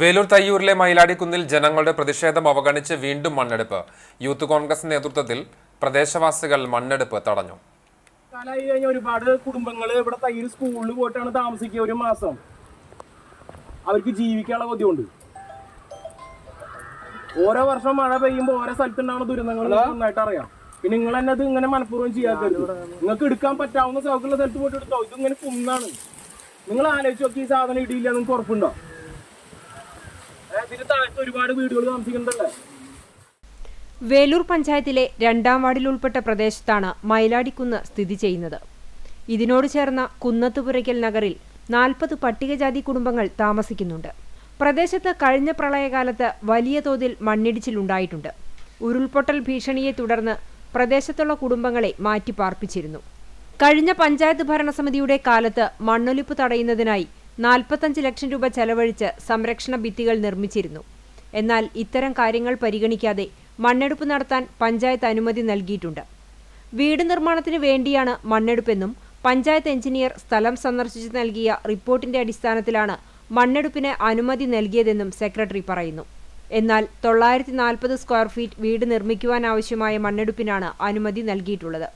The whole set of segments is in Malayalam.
വേലൂർ തയ്യൂരിലെ മയിലാടിക്കുന്നിൽ ജനങ്ങളുടെ പ്രതിഷേധം അവഗണിച്ച് വീണ്ടും മണ്ണെടുപ്പ്. യൂത്ത് കോൺഗ്രസ് നേതൃത്വത്തിൽ പ്രദേശവാസികൾ മണ്ണെടുപ്പ് തടഞ്ഞു. കാലായി കഴിഞ്ഞ ഒരുപാട് കുടുംബങ്ങൾ ഇവിടെ തയ്യൽ സ്കൂളിൽ പോയിട്ടാണ് താമസിക്കുക ഒരു മാസം. അവർക്ക് ജീവിക്കാനുള്ള ബുദ്ധിമുണ്ട് ഓരോ വർഷം മഴ പെയ്യുമ്പോൾ ഓരോ സ്ഥലത്തുണ്ടാവുന്ന ദുരന്തങ്ങൾ നന്നായിട്ട് അറിയാം. പിന്നെ നിങ്ങൾ തന്നെ അത് ഇങ്ങനെ മനഃപൂർവം ചെയ്യാത്തത് നിങ്ങൾക്ക് എടുക്കാൻ പറ്റാവുന്ന സൗകര്യമുള്ള സ്ഥലത്ത് പോയിട്ട് എടുത്തോ? ഇതിങ്ങനെ ഇങ്ങനെ കുന്നാണ്. നിങ്ങൾ ആലോചിച്ച് നോക്കി ഈ സാധനം ഇടിയില്ല നിങ്ങൾക്ക് ഉറപ്പുണ്ടോ? ഒരുപാട് വീടുകൾ വേലൂർ പഞ്ചായത്തിലെ രണ്ടാം വാർഡിൽ ഉൾപ്പെട്ട പ്രദേശത്താണ് മയിലാടിക്കുന്ന് സ്ഥിതി ചെയ്യുന്നത്. ഇതിനോട് ചേർന്ന കുന്നത്തുപുരയ്ക്കൽ നഗറിൽ നാൽപ്പത് പട്ടികജാതി കുടുംബങ്ങൾ താമസിക്കുന്നുണ്ട്. പ്രദേശത്ത് കഴിഞ്ഞ പ്രളയകാലത്ത് വലിയ തോതിൽ മണ്ണിടിച്ചിലുണ്ടായിട്ടുണ്ട്. ഉരുൾപൊട്ടൽ ഭീഷണിയെ തുടർന്ന് പ്രദേശത്തുള്ള കുടുംബങ്ങളെ മാറ്റിപ്പാർപ്പിച്ചിരുന്നു. കഴിഞ്ഞ പഞ്ചായത്ത് ഭരണസമിതിയുടെ കാലത്ത് മണ്ണൊലിപ്പ് തടയുന്നതിനായി നാൽപ്പത്തഞ്ച് ലക്ഷം രൂപ ചെലവഴിച്ച് സംരക്ഷണ ഭിത്തികൾ നിർമ്മിച്ചിരുന്നു. എന്നാൽ ഇത്തരം കാര്യങ്ങൾ പരിഗണിക്കാതെ മണ്ണെടുപ്പ് നടത്താൻ പഞ്ചായത്ത് അനുമതി നൽകിയിട്ടുണ്ട്. വീട് നിർമ്മാണത്തിന് വേണ്ടിയാണ് മണ്ണെടുപ്പെന്നും പഞ്ചായത്ത് എഞ്ചിനീയർ സ്ഥലം സന്ദർശിച്ച് നൽകിയ റിപ്പോർട്ടിന്റെ അടിസ്ഥാനത്തിലാണ് മണ്ണെടുപ്പിന് അനുമതി നൽകിയതെന്നും സെക്രട്ടറി പറയുന്നു. എന്നാൽ തൊള്ളായിരത്തി നാൽപ്പത് സ്ക്വയർ ഫീറ്റ് വീട് നിർമ്മിക്കുവാനാവശ്യമായ മണ്ണെടുപ്പിനാണ് അനുമതി നൽകിയിട്ടുള്ളത്.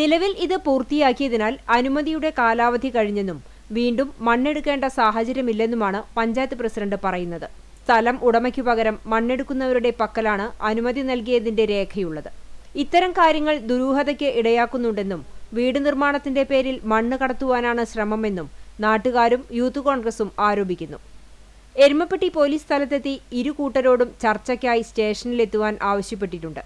നിലവിൽ ഇത് പൂർത്തിയാക്കിയതിനാൽ അനുമതിയുടെ കാലാവധി കഴിഞ്ഞെന്നും വീണ്ടും മണ്ണെടുക്കേണ്ട സാഹചര്യമില്ലെന്നുമാണ് പഞ്ചായത്ത് പ്രസിഡന്റ് പറയുന്നത്. സ്ഥലം ഉടമയ്ക്കു പകരം മണ്ണെടുക്കുന്നവരുടെ പക്കലാണ് അനുമതി നൽകിയതിന്റെ രേഖയുള്ളത്. ഇത്തരം കാര്യങ്ങൾ ദുരൂഹതയ്ക്ക് ഇടയാക്കുന്നുണ്ടെന്നും വീട് നിർമ്മാണത്തിന്റെ പേരിൽ മണ്ണ് കടത്തുവാനാണ് ശ്രമമെന്നും നാട്ടുകാരും യൂത്ത് കോൺഗ്രസും ആരോപിക്കുന്നു. എരുമപ്പെട്ടി പോലീസ് സ്ഥലത്തെത്തി ഇരു കൂട്ടരോടും ചർച്ചയ്ക്കായി സ്റ്റേഷനിലെത്തുവാൻ ആവശ്യപ്പെട്ടിട്ടുണ്ട്.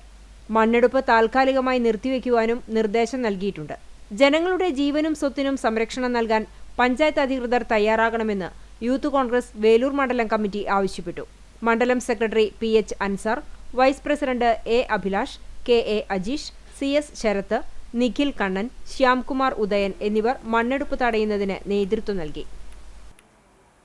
മണ്ണെടുപ്പ് താൽക്കാലികമായി നിർത്തിവെക്കുവാനും നിർദ്ദേശം നൽകിയിട്ടുണ്ട്. ജനങ്ങളുടെ ജീവനും സ്വത്തിനും സംരക്ഷണം നൽകാൻ പഞ്ചായത്ത് അധികൃതർ തയ്യാറാകണമെന്ന് യൂത്ത് കോൺഗ്രസ് വേലൂർ മണ്ഡലം കമ്മിറ്റി ആവശ്യപ്പെട്ടു. മണ്ഡലം secretary P H Ansar vice president A Abhilash K A Ajeesh C S Sarath Nikhil Kannan Shyamkumar Udayan എന്നിവർ മണ്ണെടുപ്പ് തടയുന്നതിന് നേതൃത്വം നൽകി.